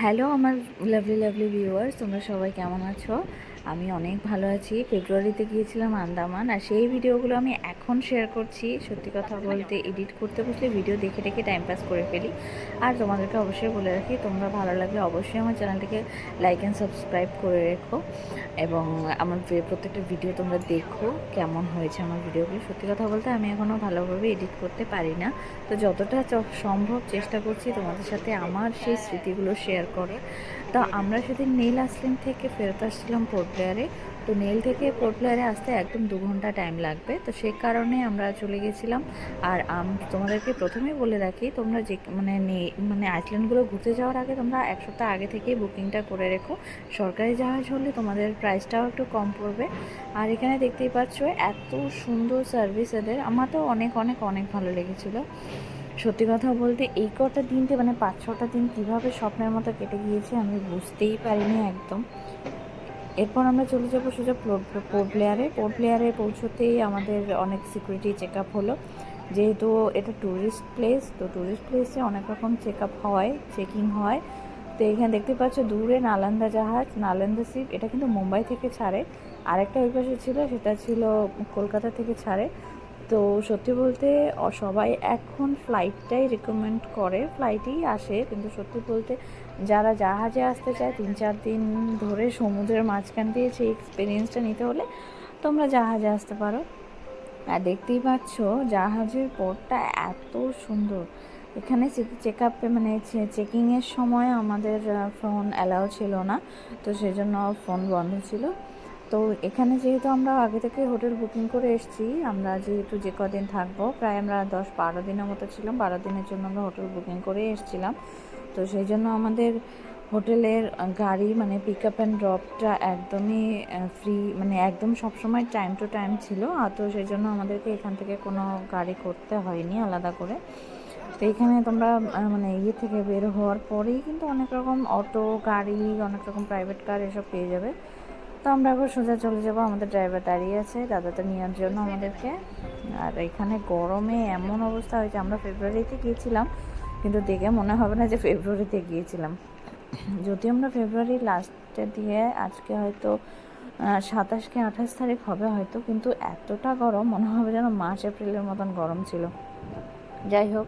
Hello আমার lovely lovely viewers তোমরা সবাই কেমন আছো? আমি অনেক ভালো আছি। ফেব্রুয়ারিতে গিয়েছিলাম আন্দামান আর সেই ভিডিওগুলো আমি এখন শেয়ার করছি। সত্যি কথা বলতে এডিট করতে বসলে ভিডিও দেখে দেখে টাইম পাস করে ফেলি। আর তোমাদেরকে অবশ্যই বলে রাখি, তোমরা ভালো লাগলে অবশ্যই আমার চ্যানেলটিকে লাইক অ্যান্ড সাবস্ক্রাইব করে রেখো। এবং আমার প্রত্যেকটা ভিডিও তোমরা দেখো, কেমন হয়েছে আমার ভিডিওগুলো সত্যি কথা বলতে আমি এখনও ভালোভাবে এডিট করতে পারি না। তো যতটা সম্ভব চেষ্টা করছি তোমাদের সাথে আমার সেই স্মৃতিগুলো শেয়ার করে তো আমরা সেদিন নীল আসলিম থেকে ফেরত আসছিলাম পোর্ট প্লেয়ারে তো নীল থেকে পোর্ট প্লেয়ারে আসতে একদম দু ঘণ্টা টাইম লাগবে। তো সে কারণে আমরা চলে গেছিলাম। আর তোমাদেরকে প্রথমেই বলে রাখি, তোমরা যে মানে মানে আইসল্যান্ডগুলো ঘুরতে যাওয়ার আগে তোমরা এক সপ্তাহ আগে থেকেই বুকিংটা করে রেখো। সরকারি জাহাজ হলে তোমাদের প্রাইসটাও একটু কম পড়বে। আর এখানে দেখতেই পাচ্ছ, এত সুন্দর সার্ভিস এদের। আমার তো অনেক অনেক অনেক ভালো লেগেছিলো। সত্যি কথা বলতে এই কটা দিনতে মানে পাঁচ ছটা দিন কীভাবে স্বপ্নের মতো কেটে গিয়েছে আমি বুঝতেই পারিনি একদম। এরপর আমরা চলে যাব সোজা পোর্ট প্লেয়ারে পোর্ট প্লেয়ারে পৌঁছতেই আমাদের অনেক সিকিউরিটি চেক আপ হলো। যেহেতু এটা ট্যুরিস্ট প্লেস তো ট্যুরিস্ট প্লেসে অনেক রকম চেক আপ হয় চেকিং হয়। তো এখানে দেখতে পাচ্ছ দূরে নালন্দা জাহাজ, নালন্দা শিপ এটা কিন্তু মুম্বাই থেকে ছাড়ে। আরেকটা ওই পাশে ছিল, সেটা ছিল কলকাতা থেকে ছাড়ে। তো সত্যি বলতে সবাই এখন ফ্লাইটটাই রেকমেন্ড করে। ফ্লাইটেই আসে, কিন্তু সত্যি বলতে যারা জাহাজে আসতে চায়, তিন চার দিন ধরে সমুদ্রের মাঝখান দিয়ে সেই এক্সপিরিয়েন্সটা নিতে হলে তোমরা জাহাজে আসতে পারো। আর দেখতেই পাচ্ছ, জাহাজের পোর্টটা এত সুন্দর। এখানে চেক আপে মানে চেকিংয়ের সময় আমাদের ফোন অ্যালাউ ছিল না, তো সেজন্য ফোন বন্ধ ছিল। তো এখানে যেহেতু আমরা আগে থেকে হোটেল বুকিং করে এসেছি, আমরা যেহেতু যে কদিন থাকব, প্রায় আমরা দশ বারো দিনের মতো ছিলাম, বারো দিনের জন্য আমরা হোটেল বুকিং করে এসেছিলাম। তো সেই জন্য আমাদের হোটেলের গাড়ি মানে পিক আপ অ্যান্ড ড্রপটা একদমই ফ্রি মানে একদম সবসময় টাইম টু টাইম ছিল। আর তো সেই জন্য আমাদেরকে এখান থেকে কোনো গাড়ি করতে হয়নি আলাদা করে। তো এখানে তোমরা মানে ইয়ে থেকে বের হওয়ার পরেই কিন্তু অনেক রকম অটো, গাড়ি, অনেক রকম প্রাইভেট কার এসব পেয়ে যাবে। তো আমরা এখন সোজা চলে যাব, আমাদের ড্রাইভার দাঁড়িয়ে আছে, দাদাটা নেওয়ার জন্য আমাদেরকে। আর এখানে গরমে এমন অবস্থা হয়েছে, আমরা ফেব্রুয়ারিতে গিয়েছিলাম, কিন্তু দেখে মনে হবে না যে ফেব্রুয়ারিতে গিয়েছিলাম। যদি আমরা ফেব্রুয়ারি লাস্টে দিয়ে আজকে হয়তো সাতাশ কি আঠাশ তারিখ হবে হয়তো, কিন্তু এতটা গরম, মনে হবে যেন মার্চ, এপ্রিলের মতন গরম ছিল। যাই হোক,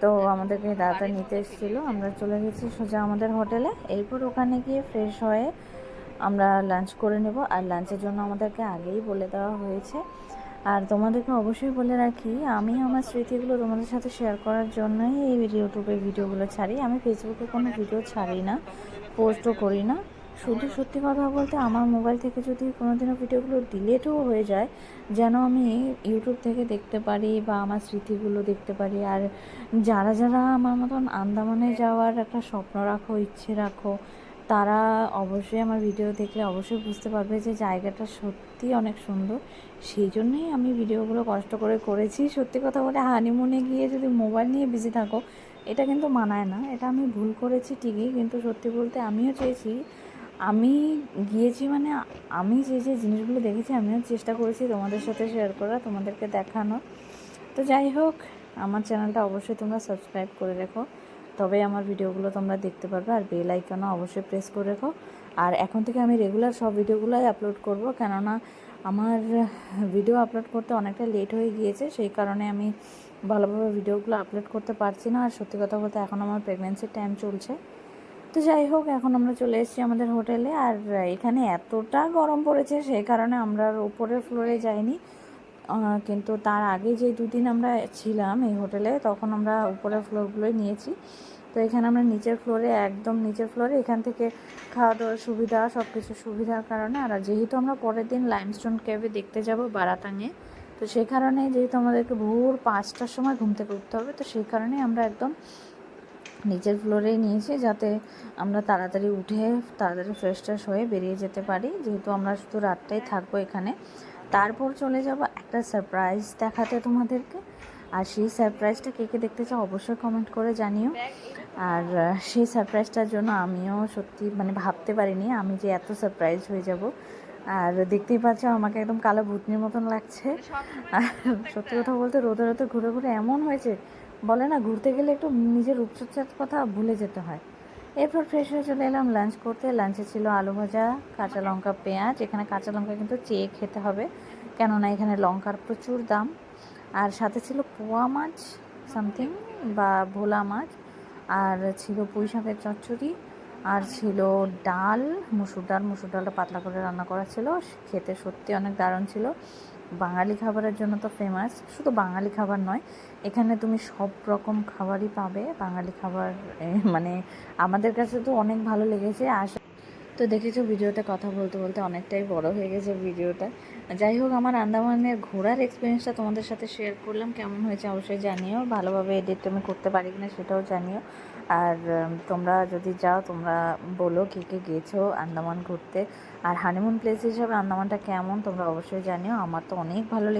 তো আমাদেরকে দাদা নিতে এসেছিল, আমরা চলে গেছি সোজা আমাদের হোটেলে। এরপর ওখানে গিয়ে ফ্রেশ হয়ে আমরা লাঞ্চ করে নেব। আর লাঞ্চের জন্য আমাদেরকে আগেই বলে দেওয়া হয়েছে। আর তোমাদেরকে অবশ্যই বলে রাখি, আমি আমার স্মৃতিগুলো তোমাদের সাথে শেয়ার করার জন্যই এই ইউটিউবে ভিডিওগুলো ছাড়ি। আমি ফেসবুকে কোনো ভিডিও ছাড়ি না পোস্টও করি না। শুধু সত্যি কথা বলতে আমার মোবাইল থেকে যদি কোনোদিনও ভিডিওগুলো ডিলেটও হয়ে যায়, যেন আমি ইউটিউব থেকে দেখতে পারি বা আমার স্মৃতিগুলো দেখতে পারি। আর যারা যারা আমার মতন আন্দামানে যাওয়ার একটা স্বপ্ন রাখো, ইচ্ছে রাখো তারা অবশ্যই আমার ভিডিও দেখলে অবশ্যই বুঝতে পারবে যে জায়গাটা সত্যি অনেক সুন্দর। সেই জন্যই আমি ভিডিওগুলো কষ্ট করে করেছি। সত্যি কথা বলে হানিমুনে গিয়ে যদি মোবাইল নিয়ে বিজি থাকো, এটা কিন্তু মানায় না। এটা আমি ভুল করেছি ঠিকই, কিন্তু সত্যি বলতে আমিও চেয়েছি। আমি গিয়েছি মানে আমি যে যে জিনিসগুলো দেখেছি, আমিও চেষ্টা করেছি তোমাদের সাথে শেয়ার করা, তোমাদেরকে দেখানোর। তো যাই হোক, আমার চ্যানেলটা অবশ্যই তোমরা সাবস্ক্রাইব করে রেখো। তবে আমার ভিডিওগুলো তোমরা দেখতে পারবে আর বেল আইকনও অবশ্যই প্রেস করে রেখো। আর এখন থেকে আমি রেগুলার সব ভিডিওগুলোই আপলোড করব, কেননা আমার ভিডিও আপলোড করতে অনেকটা লেট হয়ে গিয়েছে, সেই কারণে আমি ভালোভাবে ভিডিওগুলো আপলোড করতে পারছি না। আর সত্যি কথা বলতে এখন আমার প্রেগনেন্সির টাইম চলছে। তো যাই হোক, এখন আমরা চলে এসেছি আমাদের হোটেলে আর এখানে এতটা গরম পড়েছে, সেই কারণে আমরা উপরের ফ্লোরে যাইনি। কিন্তু তার আগে যে দুদিন আমরা ছিলাম এই হোটেলে, তখন আমরা উপরের ফ্লোরগুলোই নিয়েছি। তো এখানে আমরা নিচের ফ্লোরে একদম নিচের ফ্লোরে এখান থেকে খাওয়া দাওয়ার সুবিধা সব কিছু সুবিধার কারণে। আর যেহেতু আমরা পরের দিন লাইমস্টোন ক্যাবে দেখতে যাব বারাতাঙে, তো সেই কারণে যেহেতু আমাদেরকে ভোর পাঁচটার সময় ঘুম থেকে উঠতে হবে, তো সেই কারণে আমরা একদম নিচের ফ্লোরেই নিয়েছি যাতে আমরা তাড়াতাড়ি উঠে, তাড়াতাড়ি ফ্রেশ ট্রেশ হয়ে বেরিয়ে যেতে পারি। যেহেতু আমরা শুধু রাতটাই থাকব এখানে তারপর চলে যাব একটা সারপ্রাইজ দেখাতে তোমাদেরকে। আর সেই সারপ্রাইজটা কে কে দেখতে চাও অবশ্যই কমেন্ট করে জানিও। আর সেই সারপ্রাইজটার জন্য আমিও সত্যি মানে ভাবতে পারিনি আমি যে এত সারপ্রাইজ হয়ে যাব। আর দেখতেই পাচ্ছ আমাকে একদম কালো ভূতনির মতন লাগছে। আর সত্যি কথা বলতে রোদে রোদে ঘুরে ঘুরে এমন হয়েছে, বলে না ঘুরতে গেলে একটু নিজের রূপচর্চার কথা ভুলে যেতে হয়। এরপর ফ্রেশ হয়ে চলে এলাম লাঞ্চ করতে। লাঞ্চে ছিল আলু ভাজা, কাঁচা লঙ্কা, পেঁয়াজ। এখানে কাঁচা লঙ্কা কিন্তু চেয়ে খেতে হবে, কেননা এখানে লঙ্কার প্রচুর দাম। আর সাথে ছিল পোয়া মাছ সামথিং বা ভোলা মাছ, আর ছিল পুঁই শাকের চচ্চড়ি। আর ছিল ডাল, মুসুর ডাল। মুসুর ডালটা পাতলা করে রান্না করা ছিল। খেতে সত্যি অনেক দারুণ ছিল। বাঙালি খাবারের জন্য তো ফেমাস শুধু বাঙালি খাবার নয়, এখানে তুমি সব রকম খাবারই পাবে। বাঙালি খাবার মানে আমাদের কাছে তো অনেক ভালো লেগেছে। আশা তো দেখেছ, ভিডিওতে কথা বলতে বলতে অনেকটাই বড় হয়ে গেছে ভিডিওটা। যাই হোক, আমার আন্দামানের ঘোরার এক্সপিরিয়েন্সটা তোমাদের সাথে শেয়ার করলাম। কেমন হয়েছে অবশ্যই জানিও। ভালোভাবে এডিট আমি করতে পারি কিনা সেটাও জানিও। আর তোমরা যদি যাও, তোমরা বলো কে কে গেছো আন্দামান ঘুরতে। আর হানিমুন প্লেস হিসাবে আন্দামানটা কেমন তোমরা অবশ্যই জানিও। আমার তো অনেক ভালো লেগেছে